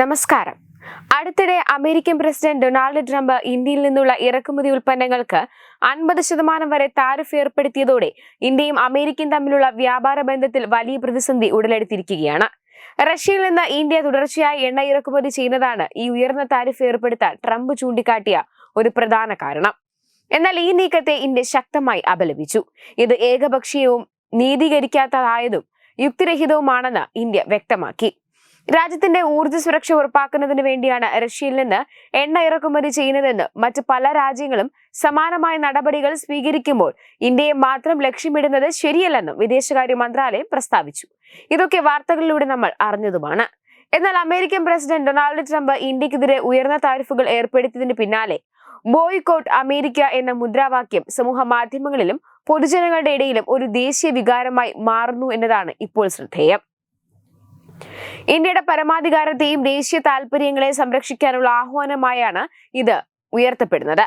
നമസ്കാരം. അടുത്തിടെ American president Donald Trump ഇന്ത്യയിൽ നിന്നുള്ള ഇറക്കുമതി ഉൽപ്പന്നങ്ങൾക്ക് അൻപത് ശതമാനം വരെ താരിഫ് ഏർപ്പെടുത്തിയതോടെ ഇന്ത്യയും അമേരിക്കയും തമ്മിലുള്ള വ്യാപാര ബന്ധത്തിൽ വലിയ പ്രതിസന്ധി ഉടലെടുത്തിരിക്കുകയാണ്. റഷ്യയിൽ നിന്ന് ഇന്ത്യ തുടർച്ചയായി എണ്ണ ഇറക്കുമതി ചെയ്യുന്നതാണ് ഈ ഉയർന്ന താരിഫ് ഏർപ്പെടുത്താൻ ട്രംപ് ചൂണ്ടിക്കാട്ടിയ ഒരു പ്രധാന കാരണം. എന്നാൽ ഈ നീക്കത്തെ ഇന്ത്യ ശക്തമായി അപലപിച്ചു. ഇത് ഏകപക്ഷീയവും നീതീകരിക്കാത്തതായതും യുക്തിരഹിതവുമാണെന്ന് ഇന്ത്യ വ്യക്തമാക്കി. രാജ്യത്തിന്റെ ഊർജ സുരക്ഷ ഉറപ്പാക്കുന്നതിന് വേണ്ടിയാണ് റഷ്യയിൽ നിന്ന് എണ്ണ ഇറക്കുമതി ചെയ്യുന്നതെന്ന് മറ്റ് പല രാജ്യങ്ങളും സമാനമായ നടപടികൾ സ്വീകരിക്കുമ്പോൾ ഇന്ത്യയെ മാത്രം ലക്ഷ്യമിടുന്നത് ശരിയല്ലെന്നും വിദേശകാര്യ മന്ത്രാലയം പ്രസ്താവിച്ചു. ഇതൊക്കെ വാർത്തകളിലൂടെ നമ്മൾ അറിഞ്ഞതുമാണ്. എന്നാൽ അമേരിക്കൻ പ്രസിഡന്റ് ഡൊണാൾഡ് ട്രംപ് ഇന്ത്യക്കെതിരെ ഉയർന്ന താരിഫുകൾ ഏർപ്പെടുത്തിയതിന് പിന്നാലെ ബോയ്കോട്ട് അമേരിക്ക എന്ന മുദ്രാവാക്യം സമൂഹ മാധ്യമങ്ങളിലും പൊതുജനങ്ങളുടെ ഇടയിലും ഒരു ദേശീയ വികാരമായി മാറുന്നു എന്നതാണ് ഇപ്പോൾ ശ്രദ്ധേയം. ഇന്ത്യയുടെ പരമാധികാരത്തെയും ദേശീയ താൽപര്യങ്ങളെ സംരക്ഷിക്കാനുള്ള ആഹ്വാനമായാണ് ഇത് ഉയർത്തപ്പെടുന്നത്.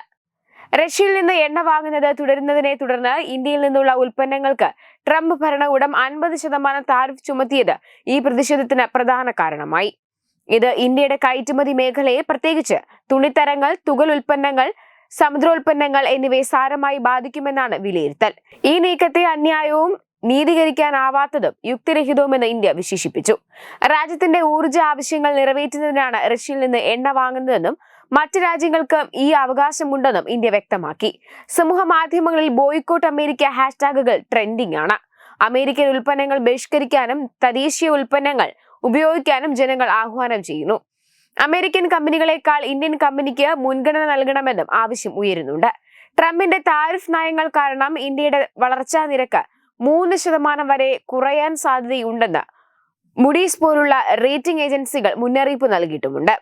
റഷ്യയിൽ നിന്ന് എണ്ണ വാങ്ങുന്നത് തുടരുന്നതിനെ തുടർന്ന് ഇന്ത്യയിൽ നിന്നുള്ള ഉൽപ്പന്നങ്ങൾക്ക് ട്രംപ് ഭരണകൂടം അൻപത് ശതമാനം താരിഫ് ചുമത്തിയത് ഈ പ്രതിഷേധത്തിന് പ്രധാന കാരണമായി. ഇത് ഇന്ത്യയുടെ കയറ്റുമതി മേഖലയെ പ്രത്യേകിച്ച് തുണിത്തരങ്ങൾ തുകൽ ഉൽപ്പന്നങ്ങൾ സമുദ്രോൽപ്പന്നങ്ങൾ എന്നിവയെ സാരമായി ബാധിക്കുമെന്നാണ് വിലയിരുത്തൽ. ഈ നീക്കത്തെ അന്യായവും നീതീകരിക്കാനാവാത്തതും യുക്തിരഹിതവുമെന്ന് ഇന്ത്യ വിശേഷിപ്പിച്ചു. രാജ്യത്തിന്റെ ഊർജ ആവശ്യങ്ങൾ നിറവേറ്റുന്നതിനാണ് റഷ്യയിൽ നിന്ന് എണ്ണ വാങ്ങുന്നതെന്നും മറ്റ് രാജ്യങ്ങൾക്ക് ഈ അവകാശമുണ്ടെന്നും ഇന്ത്യ വ്യക്തമാക്കി. സമൂഹ മാധ്യമങ്ങളിൽ ബോയ്ക്കോട്ട് അമേരിക്ക ഹാഷ്ടാഗുകൾ ട്രെൻഡിംഗ് ആണ്. അമേരിക്കൻ ഉൽപ്പന്നങ്ങൾ ബഹിഷ്കരിക്കാനും തദ്ദേശീയ ഉൽപ്പന്നങ്ങൾ ഉപയോഗിക്കാനും ജനങ്ങൾ ആഹ്വാനം ചെയ്യുന്നു. അമേരിക്കൻ കമ്പനികളെക്കാൾ ഇന്ത്യൻ കമ്പനിക്ക് മുൻഗണന നൽകണമെന്നും ആവശ്യം ഉയരുന്നുണ്ട്. ട്രംപിന്റെ താരിഫ് നയങ്ങൾ കാരണം ഇന്ത്യയുടെ വളർച്ചാ നിരക്ക് മൂന്ന് ശതമാനം വരെ കുറയാൻ സാധ്യതയുണ്ടെന്ന് മുഡീസ് പോലുള്ള റേറ്റിംഗ് ഏജൻസികൾ മുന്നറിയിപ്പ് നൽകിയിട്ടുമുണ്ട്.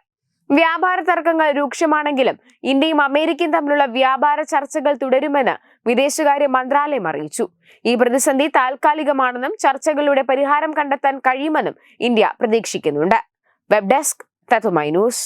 വ്യാപാര തർക്കങ്ങൾ രൂക്ഷമാണെങ്കിലും ഇന്ത്യയും അമേരിക്കയും തമ്മിലുള്ള വ്യാപാര ചർച്ചകൾ തുടരുമെന്ന് വിദേശകാര്യ മന്ത്രാലയം അറിയിച്ചു. ഈ പ്രതിസന്ധി താൽക്കാലികമാണെന്നും ചർച്ചകളിലൂടെ പരിഹാരം കണ്ടെത്താൻ കഴിയുമെന്നും ഇന്ത്യ പ്രതീക്ഷിക്കുന്നുണ്ട്. വെബ് ഡെസ്ക് തത്തുമൈ ന്യൂസ്